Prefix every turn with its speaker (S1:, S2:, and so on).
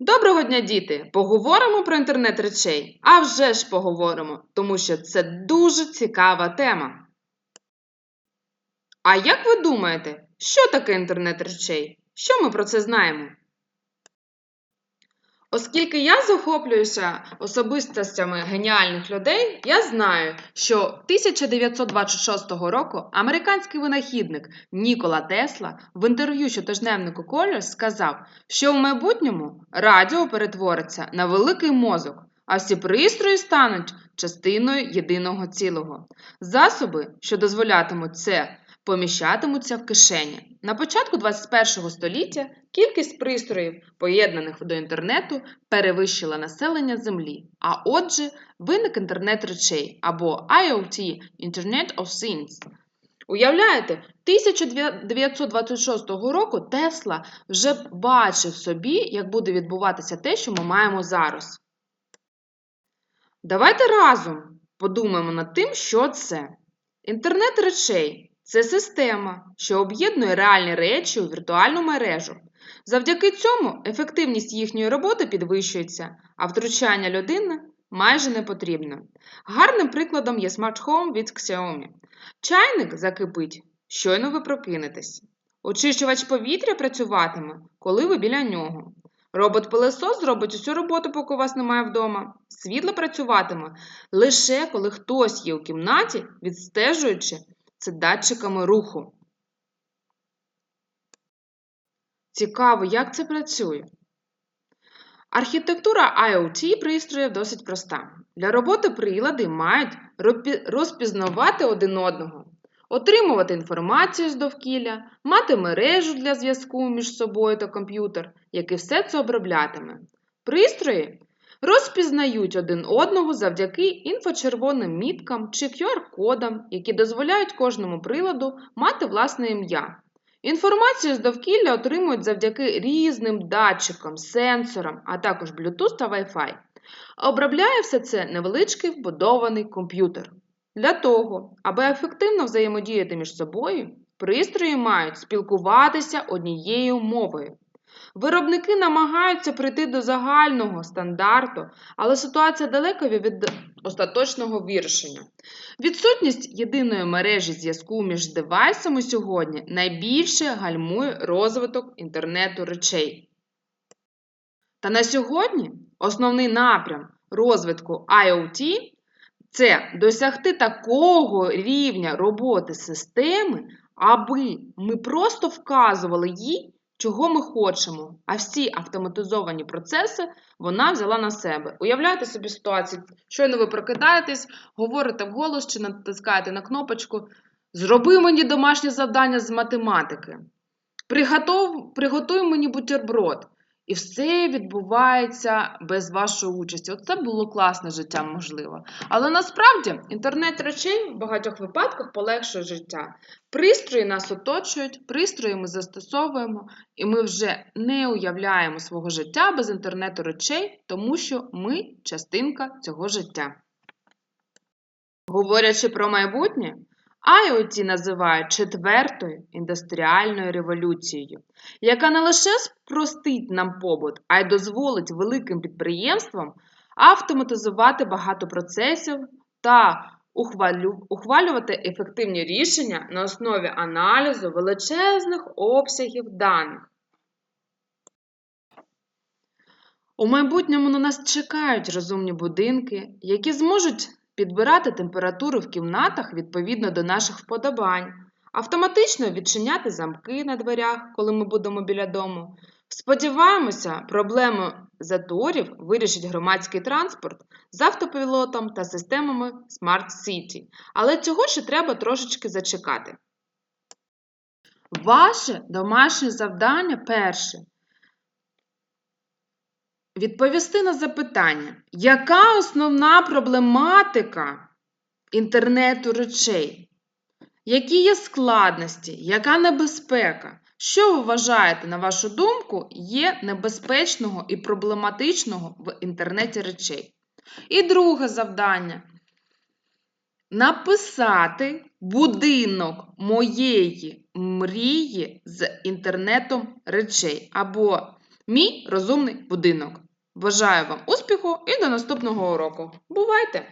S1: Доброго дня, діти! Поговоримо про інтернет речей. А вже ж поговоримо, тому що це дуже цікава тема. А як ви думаєте, що таке інтернет речей? Що ми про це знаємо? Оскільки я захоплююся особистостями геніальних людей, я знаю, що 1926 року американський винахідник Нікола Тесла в інтерв'ю щотижневнику Colliers сказав, що в майбутньому радіо перетвориться на великий мозок, а всі пристрої стануть частиною єдиного цілого. Засоби, що дозволятимуть це, поміщатимуться в кишені. На початку 21 століття кількість пристроїв, поєднаних до інтернету, перевищила населення Землі. А отже, виник інтернет речей або IoT Internet of Things. Уявляєте, 1926 року Тесла вже бачив собі, як буде відбуватися те, що ми маємо зараз. Давайте разом подумаємо над тим, що це. Інтернет речей це система, що об'єднує реальні речі у віртуальну мережу. Завдяки цьому ефективність їхньої роботи підвищується, а втручання людини майже не потрібно. Гарним прикладом є смарт-хоум від Xiaomi. Чайник закипить, щойно ви прокинетесь. Очищувач повітря працюватиме, коли ви біля нього. Робот-пилесос зробить усю роботу, поки вас немає вдома. Світло працюватиме лише коли хтось є у кімнаті, відстежуючи це датчиками руху. Цікаво, як це працює. Архітектура IoT пристроїв досить проста. Для роботи прилади мають розпізнавати один одного, отримувати інформацію з довкілля, мати мережу для зв'язку між собою та комп'ютер, який все це оброблятиме. Пристрої розпізнають один одного завдяки інфочервоним міткам чи QR-кодам, які дозволяють кожному приладу мати власне ім'я. Інформацію з довкілля отримують завдяки різним датчикам, сенсорам, а також Bluetooth та Wi-Fi. Обробляє все це невеличкий вбудований комп'ютер. Для того, аби ефективно взаємодіяти між собою, пристрої мають спілкуватися однією мовою. Виробники намагаються прийти до загального стандарту, але ситуація далека від остаточного вирішення. Відсутність єдиної мережі зв'язку між девайсами сьогодні найбільше гальмує розвиток інтернету речей. Та на сьогодні основний напрям розвитку IoT це досягти такого рівня роботи системи, аби ми просто вказували їй чого ми хочемо, а всі автоматизовані процеси вона взяла на себе. Уявляєте собі ситуацію, щойно ви прокидаєтесь, говорите вголос чи натискаєте на кнопочку Зроби мені домашнє завдання з математики. Приготов, приготуй мені бутерброд. І все відбувається без вашої участі. Оце було класне життя, можливо. Але насправді інтернет речей в багатьох випадках полегшує життя. Пристрої нас оточують, пристрої ми застосовуємо, і ми вже не уявляємо свого життя без інтернету речей, тому що ми частинка цього життя. Говорячи про майбутнє, IoT називають четвертою індустріальною революцією, яка не лише спростить нам побут, а й дозволить великим підприємствам автоматизувати багато процесів та ухвалювати ефективні рішення на основі аналізу величезних обсягів даних. У майбутньому на нас чекають розумні будинки, які зможуть підбирати температуру в кімнатах відповідно до наших вподобань, автоматично відчиняти замки на дверях, коли ми будемо біля дому. Сподіваємося, проблему заторів вирішить громадський транспорт з автопілотом та системами Smart City. Але цього ще треба трошечки зачекати. Ваше домашнє завдання перше відповісти на запитання, яка основна проблематика інтернету речей? Які є складності, яка небезпека? Що ви вважаєте, на вашу думку, є небезпечного і проблематичного в інтернеті речей? І друге завдання написати будинок моєї мрії з інтернетом речей. Або Мій розумний будинок. Бажаю вам успіху і до наступного уроку. Бувайте!